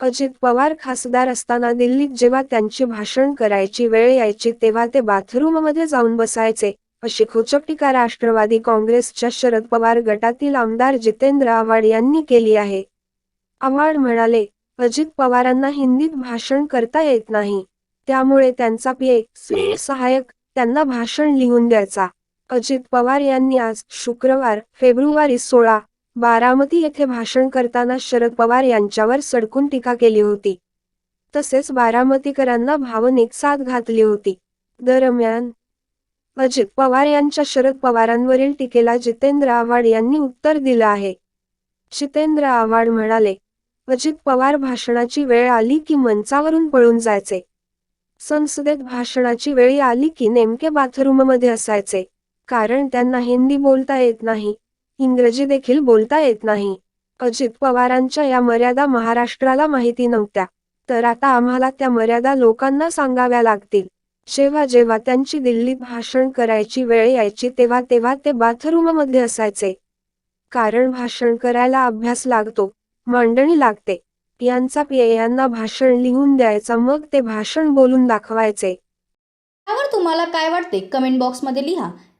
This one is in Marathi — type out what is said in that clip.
अजित पवार खासदार असताना दिल्लीत जेव्हा त्यांची भाषण करायची वेळ यायची तेव्हा ते बाथरूममध्ये जाऊन बसायचे. अशी खोचक टीका राष्ट्रवादी काँग्रेसच्या शरद पवार गटातील आमदार जितेंद्र आव्हाड यांनी केली आहे. आव्हाड म्हणाले अजित पवारांना हिंदीत भाषण करता येत नाही. त्यामुळे त्यांचा पिये सहाय्यक त्यांना भाषण लिहून द्यायचा. अजित पवार यांनी आज शुक्रवार फेब्रुवारी सोळा बारामती येथे भाषण करताना शरद पवार यांच्यावर सडकून टीका केली होती. तसेच बारामतीकरांना भावनिक साथ घातली होती. दरम्यान अजित पवार यांच्या शरद पवारांवरील टीकेला जितेंद्र आव्हाड यांनी उत्तर दिलं आहे. जितेंद्र आव्हाड म्हणाले अजित पवार भाषणाची वेळ आली की मंचावरून पळून जायचे. संसदेत भाषणाची वेळी आली की नेमके बाथरूममध्ये असायचे. कारण त्यांना हिंदी बोलता येत नाही. इंग्रजी देखील बोलता येत नाही. अजित पवारांच्या या मर्यादा महाराष्ट्राला माहिती नव्हत्या. तर आता आम्हाला त्या मर्यादा लोकांना सांगाव्या लागतील. जेव्हा जेव्हा त्यांची दिल्लीत भाषण करायची वेळ यायची तेव्हा तेव्हा ते बाथरूममध्ये असायचे. कारण भाषण करायला अभ्यास लागतो मांडणी लागते. यांचा पीए यांना भाषण लिहून द्यायचा मग ते भाषण बोलून दाखवायचे. त्यावर तुम्हाला काय वाटते? कमेंट बॉक्समध्ये लिहा.